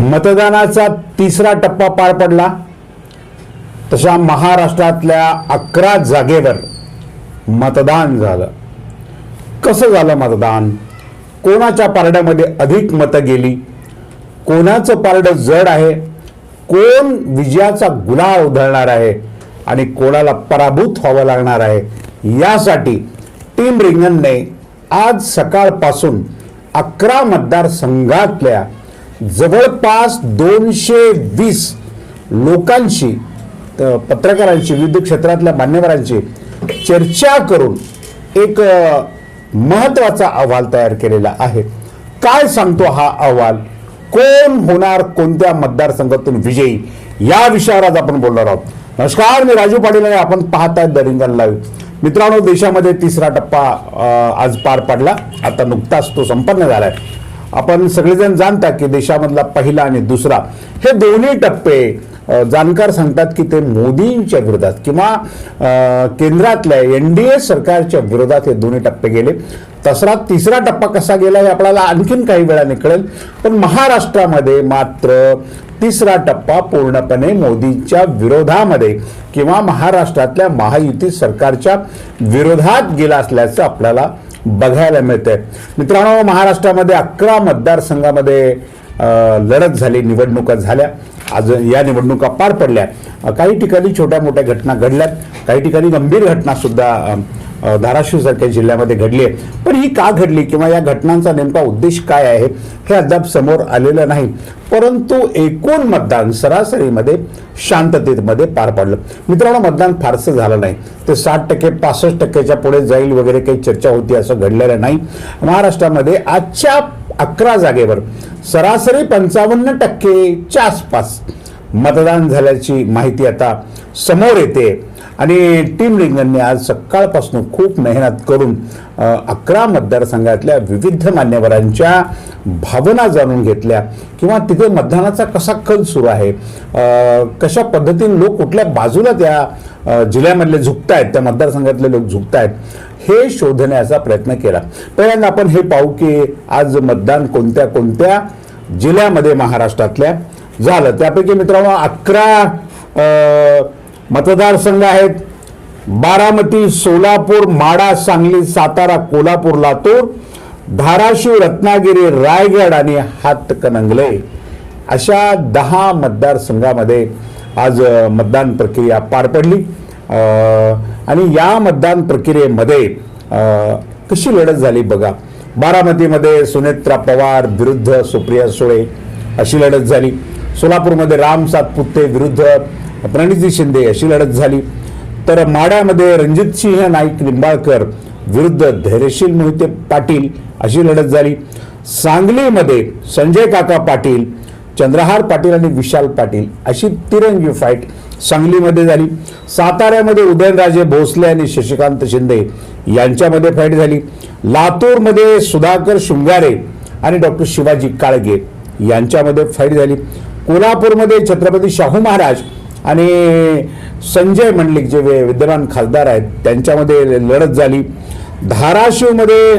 मतदानाचा तिसरा टप्पा पार पडला. तशा महाराष्ट्रातल्या अकरा जागेवर मतदान झालं. कसं झालं मतदान? कोणाच्या पारड्यामध्ये अधिक मतं गेली? कोणाचं पारडं जड आहे? कोण विजयाचा गुलाल उधळणार आहे? आणि कोणाला पराभूत व्हावं लागणार आहे? यासाठी टीम रिंगनने आज सकाळपासून अकरा मतदारसंघातल्या जवळपास दोनशे वीस लोकांशी पत्रकारांशी विविध क्षेत्रातल्या मान्यवरांशी चर्चा करून एक महत्त्वाचा महत्त्वाचा अहवाल तयार केलेला आहे. काय सांगतो हा अहवाल? कोण होणार कोणत्या मतदारसंघातून विजयी? या विषयावर आज आपण बोलणार आहोत. नमस्कार मी राजू पाटील आणि आपण पाहताय द रिंगण लाईव्ह. मित्रांनो देशामध्ये तिसरा टप्पा आज पार पडला. आता नुकताच तो संपन्न झालाय. आपण सगळेजण जाणता की देशामधला पहिला आणि दुसरा. हे दोन्ही टप्पे जाणकार सांगतात की ते मोदींच्या विरोधात किंवा केंद्रातल्या एन डी ए सरकारच्या विरोधात हे दोन्ही टप्पे गेले. तसरा तिसरा टप्पा कसा गेला हे आपल्याला आणखीन काही वेळाने कळेल. पण महाराष्ट्रामध्ये मात्र तिसरा टप्पा पूर्णपणे मोदींच्या विरोधामध्ये किंवा महाराष्ट्रातल्या महायुती सरकारच्या विरोधात गेला असल्याचं आपल्याला बघायला मिळते मित्रांनो महाराष्ट्रामध्ये अकरा मतदारसंघामध्ये लढत झाली निवडणुका झाल्या. आज या निवडणुका पार पडल्या. काही ठिकाणी छोट्या मोठ्या घटना घडल्यात. काही ठिकाणी गंभीर घटनासुद्धा धाराशिव सारख्या जिल्ह्यामध्ये घडली आहे. पण ही का घडली किंवा या घटनांचा नेमका उद्देश काय आहे हे अद्याप समोर आलेलं नाही. परंतु एकूण मतदान सरासरीमध्ये शांततेमध्ये पार पडलं. मित्रांनो मतदान फारसं झालं नाही. ते साठ टक्के पासष्ट टक्क्याच्या पुढे जाईल वगैरे काही चर्चा होती असं घडलेलं नाही. महाराष्ट्रामध्ये आजच्या अकरा जागेवर सरासरी पंचावन्न टक्केच्या आसपास मतदान झाल्याची माहिती आता समोर येते. आणि टीम लिंगनने आज सकाळपासून खूप मेहनत करून अकरा मतदारसंघातल्या विविध मान्यवरांच्या भावना जाणून घेतल्या. किंवा तिथे मतदानाचा कसा कल सुरू आहे? कशा पद्धतीने लोक कुठल्या बाजूला त्या जिल्ह्यामधले झुकत आहेत त्या मतदारसंघातले लोक झुकत आहेत हे शोधण्याचा प्रयत्न केला. पहिल्यांदा आपण हे पाहू की आज मतदान कोणत्या कोणत्या जिल्ह्यामध्ये महाराष्ट्रातल्या झालं. त्यापैकी मित्रांनो अकरा मतदारसंघ आहेत. बारामती सोलापूर माडा सांगली सातारा कोल्हापूर लातूर धाराशिव रत्नागिरी रायगड आणि हातकणंगले अशा दहा मतदारसंघामध्ये आज मतदान प्रक्रिया पार पडली. आणि या मतदान प्रक्रियेमध्ये कशी लढत झाली बघा. बारामतीमध्ये सुनेत्रा पवार विरुद्ध सुप्रिया सुळे अशी लढत झाली. सोलापूरमध्ये राम सातपुते विरुद्ध प्रणिती शिंदे अशी लढत झाली. तर माड्यामध्ये रणजित सिंह नाईक निंबाळकर विरुद्ध धैर्यशील मोहिते पाटील अशी लढत झाली. सांगलीमध्ये संजय काका पाटील चंद्रहार पाटील आणि विशाल पाटील अशी तिरंगी फाईट सांगलीमध्ये झाली. साताऱ्यामध्ये उदयनराजे भोसले आणि शशिकांत शिंदे यांच्यामध्ये फाईट झाली. लातूरमध्ये सुधाकर शृंगारे आणि डॉक्टर शिवाजी काळगे यांच्यामध्ये फाईट झाली. कोल्हापूरमध्ये छत्रपती शाहू महाराज आणि संजय मंडलिक जे वे- विद्यमान खासदार आहेत त्यांच्यामध्ये लढत झाली. धाराशिवमध्ये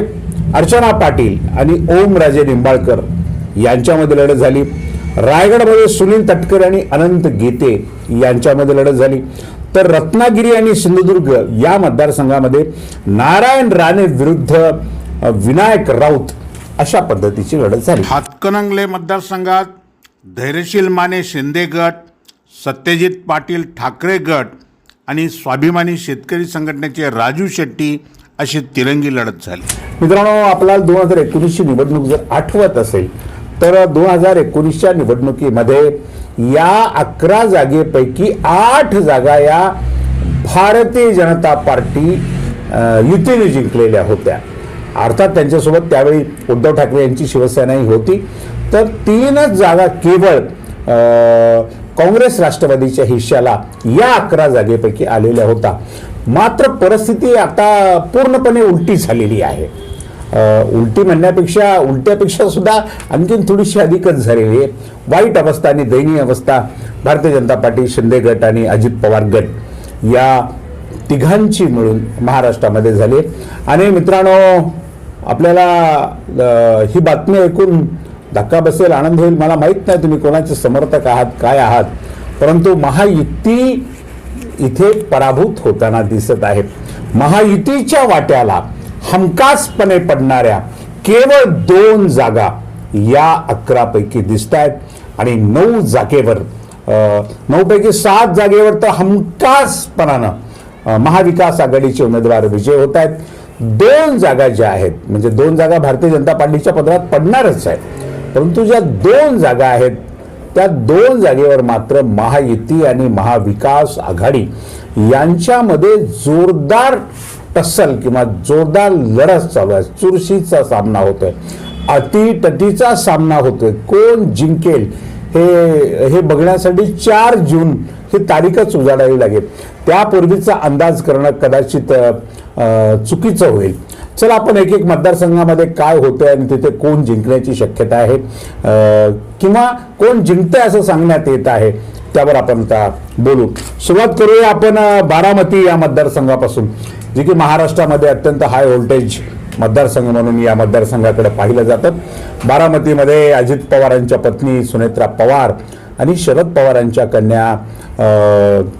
अर्चना पाटील आणि ओमराजे निंबाळकर यांच्यामध्ये लढत झाली. रायगडमध्ये सुनील तटकर आणि अनंत गीते यांच्यामध्ये लढत झाली. तर रत्नागिरी आणि सिंधुदुर्ग या मतदारसंघामध्ये नारायण राणे विरुद्ध विनायक राऊत अशा पद्धतीची लढत झाली. हातकणंगले मतदारसंघात धैर्यशील माने शिंदे गट सत्यजित पाटील ठाकरे गट आणि स्वाभिमानी शेतकरी संघटनेचे राजू शेट्टी अशी तिरंगी लढत झाली. मित्रांनो आपल्याला दोन हजार एकोणीसची निवडणूक जर आठवत असेल तर दोन हजार एकोणीसच्या निवडणुकीमध्ये या अकरा जागेपैकी आठ जागा या भारतीय जनता पार्टी युतीने जिंकलेल्या होत्या. अर्थात त्यांच्यासोबत त्यावेळी उद्धव ठाकरे यांची शिवसेनाही होती. तर तीनच जागा केवळ काँग्रेस राष्ट्रवादीच्या हिश्श्याला या अकरा जागेपैकी आलेल्या होता. मात्र परिस्थिती आता पूर्णपणे उलटी झालेली आहे. उलटी म्हणण्यापेक्षा उलट्यापेक्षा सुद्धा आणखीन थोडीशी अधिकच झालेली आहे. वाईट अवस्था आणि दयनीय अवस्था भारतीय जनता पार्टी शिंदे गट आणि अजित पवार गट या तिघांची मिळून महाराष्ट्रामध्ये झाली. आणि मित्रांनो आपल्याला ही बातमी ऐकून धक्का बसेल आनंद होईल. मला माहीत नाही तुम्ही कोणाचे समर्थक आहात काय आहात. परंतु महायुती इथे पराभूत होताना दिसत आहे. महायुतीच्या वाट्याला हमखासपणे पडणाऱ्या केवळ दोन जागा या अकरापैकी दिसत आहेत आणि नऊ जागेवर नऊपैकी सात जागेवर तर हमखासपणानं महाविकास आघाडीचे उमेदवार विजय होत आहेत दोन जागा ज्या आहेत म्हणजे दोन जागा भारतीय जनता पार्टीच्या पदरात पडणारच आहेत. परंतु ज्या दोन जागा आहेत त्या दोन जागेवर मात्र महायुती आणि महाविकास आघाडी यांच्यामध्ये जोरदार टस्सल किंवा जोरदार लढत चालू आहे. चुरशीचा सामना होतोय अटीतटीचा सामना होतोय. कोण जिंकेल हे हे बघण्यासाठी चार जून ही तारीखच उजाडावी लागेल. त्यापूर्वीचा अंदाज करणं कदाचित चुकीचं होईल. चला आपण एक एक मतदारसंघामध्ये काय होतंय आणि तिथे कोण जिंकण्याची शक्यता आहे? किंवा कोण जिंकतंय असं सांगण्यात येत आहे? त्यावर आपण आता बोलू. सुरुवात करूया आपण बारामती या मतदारसंघापासून. जे की महाराष्ट्रामध्ये अत्यंत हाय व्होल्टेज मतदारसंघ म्हणून या मतदारसंघाकडे पाहिलं जातं. बारामतीमध्ये अजित पवारांच्या पत्नी सुनेत्रा पवार आणि शरद पवारांच्या कन्या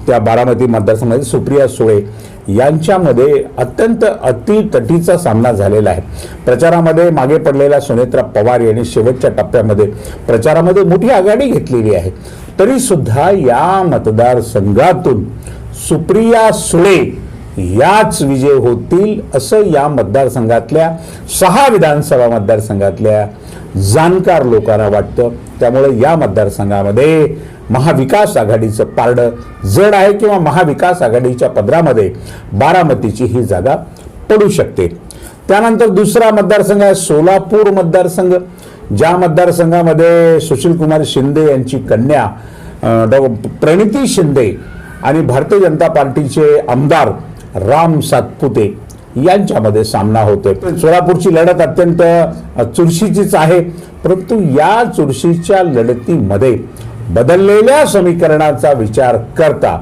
त्या बारामती मतदारसंघाची सुप्रिया सुळे. यांच्यामध्ये अत्यंत अतितटीचा सामना झालेला आहे. प्रचारामध्ये मागे पडलेल्या सुनेत्रा पवार यांनी शेवटच्या टप्प्यामध्ये प्रचारामध्ये मोठी आघाडी घेतलेली आहे. तरी सुद्धा या मतदारसंघातून सुप्रिया सुळे याच विजय होतील असं या मतदारसंघातल्या सहा विधानसभा मतदारसंघातल्या जाणकार लोकांना वाटतं. त्यामुळे या मतदारसंघामध्ये महाविकास आघाडीचं पारडं जड आहे किंवा महाविकास आघाडीच्या पदरामध्ये बारामतीची ही जागा पडू शकते. त्यानंतर दुसरा मतदारसंघ आहे सोलापूर मतदारसंघ ज्या मतदारसंघामध्ये सुशीलकुमार शिंदे यांची कन्या डॉ. प्रणिती शिंदे आणि भारतीय जनता पार्टीचे आमदार राम सातपुते यांच्यामध्ये सामना होतोय. सोलापूरची लढत अत्यंत चुरशीचीच आहे परंतु या चुरशीच्या लढतीमध्ये बदललेल्या समीकरणाचा विचार करता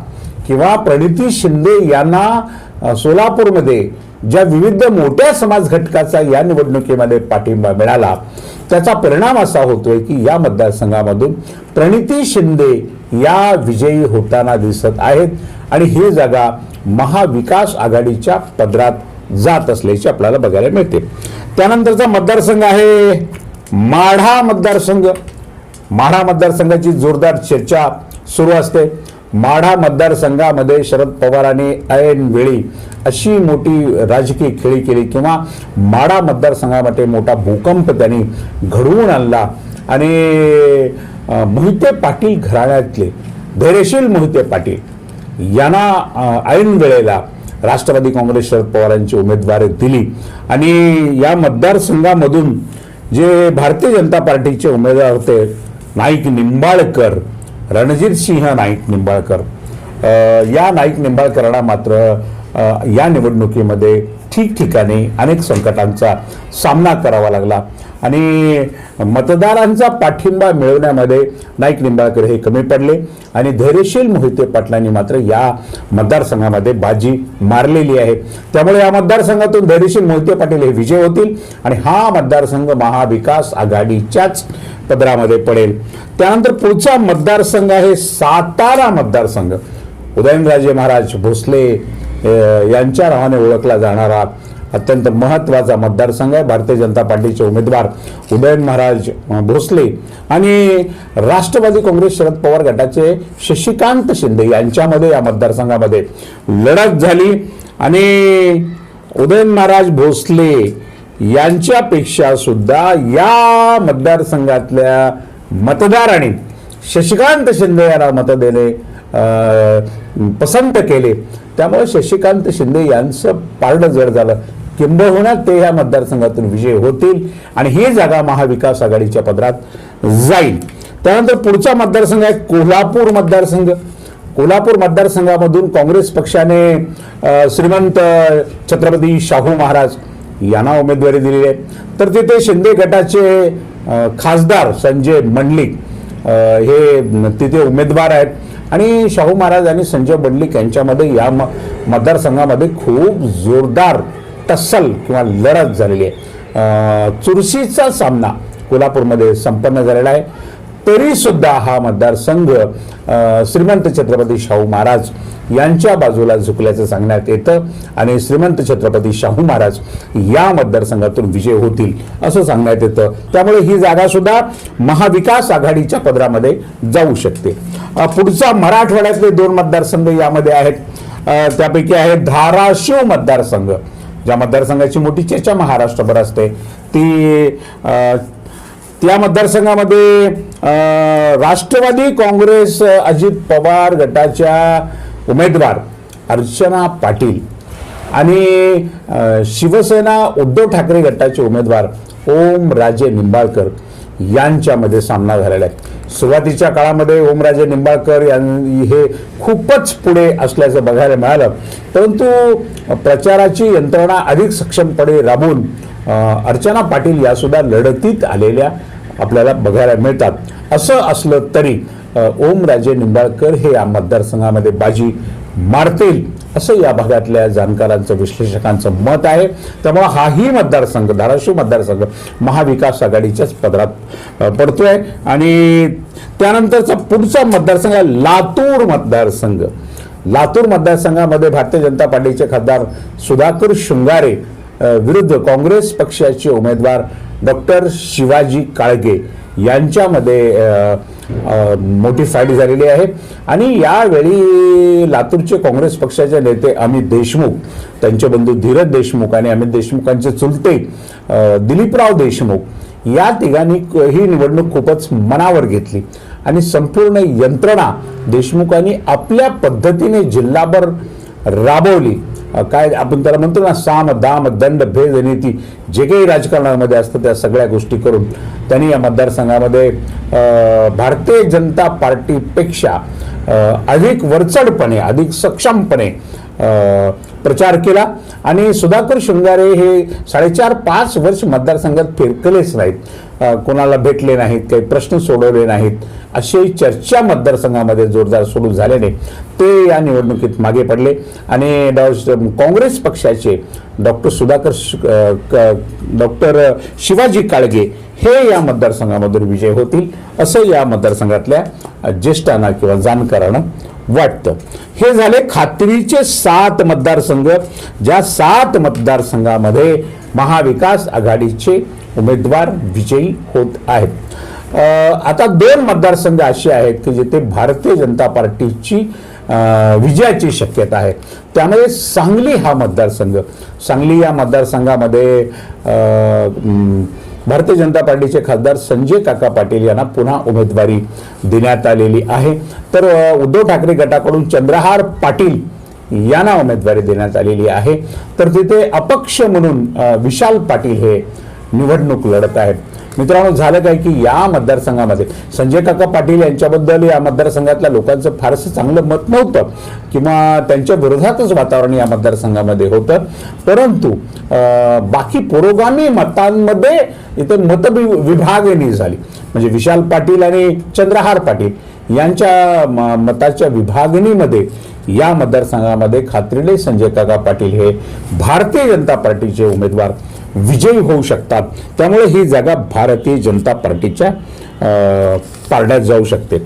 किंवा प्रणिती शिंदे यांना सोलापूरमध्ये ज्या विविध मोठ्या समाज घटकाचा या निवडणुकीमध्ये पाठिंबा मिळाला त्याचा परिणाम असा होतोय की या मतदारसंघामधून प्रणिती शिंदे या विजयी होताना दिसत आहेत आणि ही जागा महाविकास आघाडीच्या पदरात जात असल्याचे आपल्याला बघायला मिळते. त्यानंतरचा मतदारसंघ आहे माढा मतदारसंघ. माढा मतदारसंघाची जोरदार चर्चा सुरू असते. माढा मतदारसंघामध्ये शरद पवारांनी ऐन वेळी अशी मोठी राजकीय खेळी केली किंवा माढा मतदारसंघामध्ये मोठा भूकंप त्यांनी घडवून आणला. आणि मोहिते पाटील घराण्यातले धैर्यशील मोहिते पाटील यांना ऐन वेळेला राष्ट्रवादी काँग्रेस शरद पवारांची उमेदवारी दिली. आणि या मतदारसंघामधून जे भारतीय जनता पार्टीचे उमेदवार होते नाईक निंबाळकर रणजित सिंह नाईक निंबाळकर. या नाईक निंबाळकरांना मात्र या निवडणुकीमध्ये ठिकठिकाणी अनेक संकटांचा सामना करावा लागला. आणि मतदारांचा पाठिंबा मिळवण्यामध्ये नाईक निंबाळकर हे कमी पडले आणि धैर्यशील मोहिते पाटलांनी मात्र या मतदारसंघामध्ये बाजी मारलेली आहे. त्यामुळे या मतदारसंघातून धैर्यशील मोहिते पाटील हे विजय होतील आणि हा मतदारसंघ महाविकास आघाडीच्याच पदरामध्ये पडेल. त्यानंतर पुढचा मतदारसंघ आहे सातारा मतदारसंघ. उदयनराजे महाराज भोसले यांच्या नावाने ओळखला जाणारा अत्यंत महत्त्वाचा मतदारसंघ आहे. भारतीय जनता पार्टीचे उमेदवार उदयन महाराज भोसले आणि राष्ट्रवादी काँग्रेस शरद पवार गटाचे शशिकांत शिंदे यांच्यामध्ये या मतदारसंघामध्ये लढत झाली. आणि उदयन महाराज भोसले यांच्यापेक्षा सुद्धा या मतदारसंघातल्या मतदारांनी शशिकांत शिंदे यांना मतं देणे पसंत केले. त्यामुळे शशिकांत शिंदे यांचं पारडं जड झालं. किंबहुना ते या मतदारसंघातून विजय होतील आणि ही जागा महाविकास आघाडीच्या पदरात जाईल. त्यानंतर पुढचा मतदारसंघ आहे कोल्हापूर मतदारसंघ. कोल्हापूर मतदारसंघामधून काँग्रेस पक्षाने श्रीमंत छत्रपती शाहू महाराज यांना उमेदवारी दिलेली आहे. तर तिथे शिंदे गटाचे खासदार संजय मंडलिक हे तिथे उमेदवार आहेत. आणि शाहू महाराज आणि संजय मंडलिक यांच्यामध्ये या म मतदारसंघामध्ये खूप जोरदार टस्सल किंवा लढत झालेली आहे. चुरशीचा सामना कोल्हापूरमध्ये संपन्न झालेला आहे. तरीसुद्धा हा मतदारसंघ श्रीमंत छत्रपती शाहू महाराज यांच्या बाजूला झुकल्याचं सांगण्यात येतं आणि श्रीमंत छत्रपती शाहू महाराज या मतदारसंघातून विजय होतील असं सांगण्यात येतं. त्यामुळे ही जागासुद्धा महाविकास आघाडीच्या पदरामध्ये जाऊ शकते. पुढचा मराठवाड्यातले दोन मतदारसंघ यामध्ये आहेत. त्यापैकी आहे धाराशिव मतदारसंघ. ज्या मतदारसंघाची मोठी चर्चा महाराष्ट्रभर असते ती त्या मतदारसंघामध्ये राष्ट्रवादी काँग्रेस अजित पवार गटाच्या उमेदवार अर्चना पाटील आणि शिवसेना उद्धव ठाकरे गटाचे उमेदवार ओम राजे निंबाळकर यांच्यामध्ये सामना झालेला आहे. सुरुवातीच्या काळामध्ये ओमराजे निंबाळकर यां हे खूपच पुढे असल्याचं बघायला मिळालं. परंतु प्रचाराची यंत्रणा अधिक सक्षमपणे राबवून अर्चना पाटील यासुद्धा लढतीत आलेल्या आपल्याला बघायला मिळतात. असं असलं तरी ओमराजे निंबाळकर हे या मतदारसंघामध्ये बाजी मारतील. असं या भागातल्या जाणकारांचं विश्लेषकांचं मत आहे. त्यामुळे हाही मतदारसंघ धाराशिव मतदारसंघ महाविकास आघाडीच्याच पदरात पडतोय. आणि त्यानंतरचा पुढचा मतदारसंघ आहे लातूर मतदारसंघ. लातूर मतदारसंघामध्ये भारतीय जनता पार्टीचे खासदार सुधाकर शृंगारे विरुद्ध काँग्रेस पक्षाचे उमेदवार डॉक्टर शिवाजी काळगे. यांच्यामध्ये मोठी फाईट झालेली आहे. आणि यावेळी लातूरचे काँग्रेस पक्षाचे नेते अमित देशमुख त्यांचे बंधू धीरज देशमुख आणि अमित देशमुखांचे चुलते दिलीपराव देशमुख या तिघांनी ही निवडणूक खूपच मनावर घेतली. आणि संपूर्ण यंत्रणा देशमुखांनी आपल्या पद्धतीने जिल्हाभर राबवली. काय आपण त्याला म्हणतो ना साम दाम दंड भेद नीती जे काही राजकारणामध्ये असतं त्या सगळ्या गोष्टी करून त्यांनी या मतदारसंघामध्ये भारतीय जनता पार्टीपेक्षा अधिक वरचढपणे अधिक सक्षमपणे प्रचार केला. आणि सुधाकर शृंगारे हे साडेचार पाच वर्ष मतदारसंघात फिरकलेच नाहीत. कोणाला भेटले नाहीत काही प्रश्न सोडवले नाहीत. अशी चर्चा मतदारसंघामध्ये जोरदार सुरू झाल्याने ते या निवडणुकीत मागे पडले. आणि काँग्रेस पक्षाचे डॉक्टर सुधाकर डॉक्टर शिवाजी काळगे हे या मतदारसंघामधून विजय होतील असं या मतदारसंघातल्या ज्येष्ठांना किंवा जाणकारांना वाटतं. हे झाले खात्रीचे सात मतदारसंघ ज्या सात मतदारसंघामध्ये महाविकास आघाडीचे उमेदवार विजयी होत आहेत. आता दोन मतदारसंघ असे आहेत की जिथे भारतीय जनता पार्टीची विजयाची शक्यता आहे. त्यामध्ये सांगली हा मतदारसंघ. सांगली या मतदारसंघामध्ये भारतीय जनता पार्टीचे खासदार संजय काका पाटील यांना पुन्हा उमेदवारी देण्यात आलेली आहे. तर उद्धव ठाकरे गटाकडून चंद्रहार पाटील यांना उमेदवारी देण्यात आलेली आहे. तर तिथे अपक्ष म्हणून विशाल पाटील हे निवडणूक लढत आहेत. मित्रांनो झालं काय की या मतदारसंघामध्ये संजय काका पाटील यांच्याबद्दल या मतदारसंघातल्या लोकांचं फारसं चांगलं मत नव्हतं किंवा त्यांच्या विरोधातच वातावरण या मतदारसंघामध्ये होतं. परंतु बाकी पुरोगामी मतांमध्ये इथे मतविभागणी झाली. म्हणजे विशाल पाटील आणि चंद्रहार पाटील यांच्या म- मताच्या विभागणीमध्ये या मतदारसंघामध्ये खात्रीने संजय काका पाटील हे भारतीय जनता पार्टीचे उमेदवार विजयी होऊ शकतात. त्यामुळे ही जागा भारतीय जनता पार्टीच्या पारड्यात जाऊ शकते.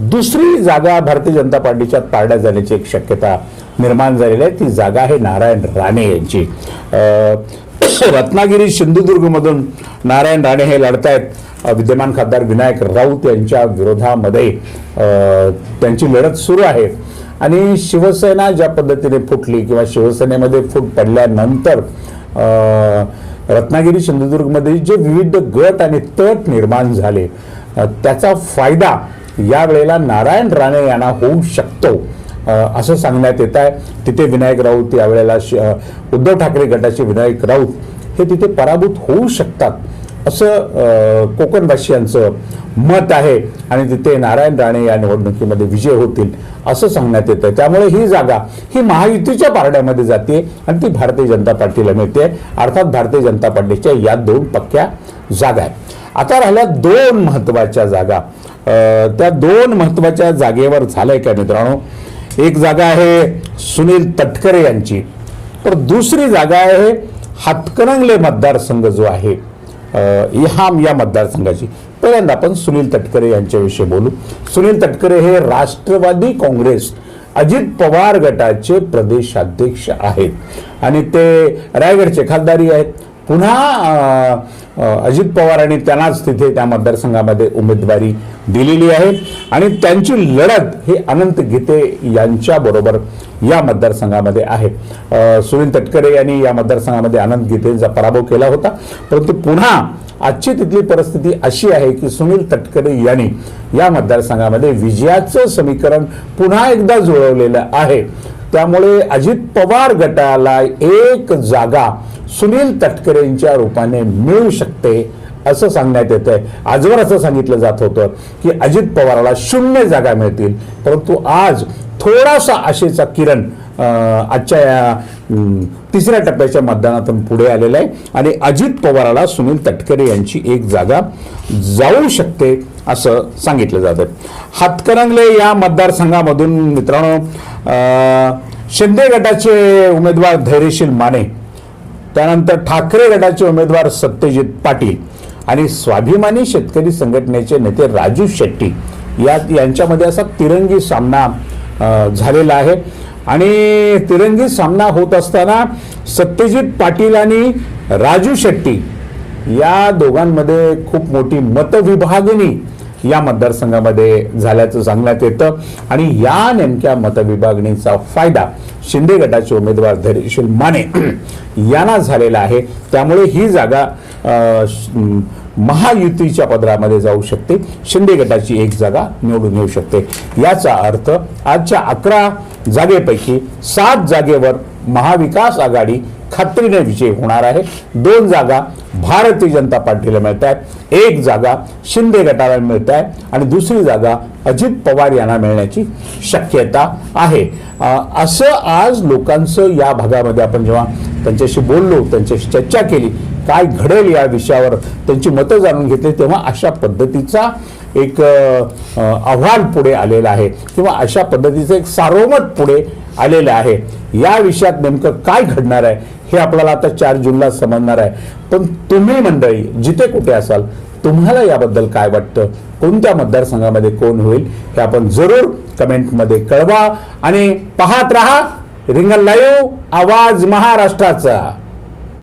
दुसरी जागा भारतीय जनता पार्टीच्या पारड्यात जाण्याची एक शक्यता निर्माण झालेली आहे. ती जागा आहे नारायण राणे यांची. रत्नागिरी सिंधुदुर्गमधून नारायण राणे हे लढतायत. आहेत विद्यमान खासदार विनायक राऊत यांच्या विरोधामध्ये त्यांची लढत सुरू आहे. आणि शिवसेना ज्या पद्धतीने फुटली किंवा शिवसेनेमध्ये फूट पडल्यानंतर रत्नागिरी सिंधुदुर्गमध्ये जे विविध गट आणि तट निर्माण झाले त्याचा फायदा यावेळेला नारायण राणे यांना होऊ शकतो असं सांगण्यात येत आहे. तिथे विनायक राऊत यावेळेला श- उद्धव ठाकरे गटाचे विनायक राऊत हे तिथे पराभूत होऊ शकतात. असं कोकणवासियांचं मत आहे आणि तिथे नारायण राणे या निवडणुकीमध्ये विजय होतील असं सांगण्यात येतं त्यामुळे ही जागा ही महायुतीच्या पारड्यामध्ये जाते आणि ती भारतीय जनता पार्टीला मिळते. अर्थात भारतीय जनता पार्टीच्या या दोन पक्क्या जागा आहेत. आता राहिल्या दोन महत्त्वाच्या जागा. त्या दोन महत्त्वाच्या जागेवर झालंय का मित्रांनो? एक जागा आहे सुनील तटकरे यांची. तर दुसरी जागा आहे हातकणंगले मतदारसंघ जो आहे ह्या या मतदारसंघाची. पहिल्यांदा आपण सुनील तटकरे यांच्याविषयी बोलू. सुनील तटकरे हे राष्ट्रवादी काँग्रेस अजित पवार गटाचे प्रदेशाध्यक्ष आहेत. आणि ते रायगडचे खासदारी आहेत. पुन्हा अजित पवारांनी त्यांनाच तिथे त्या मतदारसंघामध्ये उमेदवारी दिलेली आहे. आणि त्यांची लढत हे अनंत गीते यांच्याबरोबर या मतदारसंघामध्ये आहे. सुनील तटकरे यांनी या मतदारसंघामध्ये अनंत गीतेंचा पराभव केला होता. परंतु पुन्हा आजची तिथली परिस्थिती अशी आहे की सुनील तटकरे यांनी या मतदारसंघामध्ये विजयाचं समीकरण पुन्हा एकदा जुळवलेलं आहे. त्यामुळे अजित पवार गटाला एक जागा सुनील तटकरेंच्या रूपाने मिळू शकते असं सांगण्यात येत आहे आजवर असं सांगितलं जात होतं की अजित पवाराला शून्य जागा मिळतील. परंतु आज थोडासा आशेचा किरण आजच्या या तिसऱ्या टप्प्याच्या मतदानातून पुढे आलेला आहे. आणि अजित पवाराला सुनील तटकरे यांची एक जागा जाऊ शकते असं सांगितलं जातं हातकरंगले या मतदारसंघामधून मित्रांनो शिंदे गटाचे उमेदवार धैर्यशील माने त्यानंतर ठाकरे गटाचे उमेदवार सत्यजित पाटील आणि स्वाभिमानी शेतकरी संघटनेचे नेते राजू शेट्टी. या यांच्यामध्ये असा तिरंगी सामना झालेला आहे. आणि तिरंगी सामना होत असताना सत्यजित पाटील आणि राजू शेट्टी या दोघांमध्ये खूप मोठी मतविभागणी या मतदारसंघामध्ये झाल्याचं सांगण्यात येतं. आणि या नेमक्या मतविभागणीचा फायदा शिंदे गटाचे उमेदवार धैर्यशील माने यांना झालेला आहे. त्यामुळे ही जागा महायुतीच्या पदरामध्ये जाऊ शकते. शिंदे गटाची एक जागा निवडून येऊ शकते. याचा अर्थ आजच्या अकरा जागेपैकी सात जागेवर महाविकास आघाडी खात्रीने विजय होणार आहे. दोन जागा भारतीय जनता पार्टीला मिळत आहेत एक जागा शिंदे गटाला मिळत आहे आणि दुसरी जागा अजित पवार यांना मिळण्याची शक्यता आहे. असं आज लोकांचं या भागामध्ये आपण जेव्हा त्यांच्याशी बोललो त्यांच्याशी चर्चा केली काय घडेल या विषयावर त्यांची मतं जाणून घेतली. तेव्हा अशा पद्धतीचा एक आव्हान अहवाल पुढे आलेला आहे. किंवा अशा पद्धतीचं एक सार्वमत पुढे आलेलं आहे. या विषयात नेमकं काय घडणार आहे हे आपल्याला आता चार जूनला समजणार आहे. पण तुम्ही मंडळी जिथे कुठे असाल तुम्हाला याबद्दल काय वाटतं? कोणत्या मतदारसंघामध्ये कोण होईल हे आपण जरूर कमेंटमध्ये कळवा. आणि पाहत रहा रिंगण लाईव्ह आवाज महाराष्ट्राचा.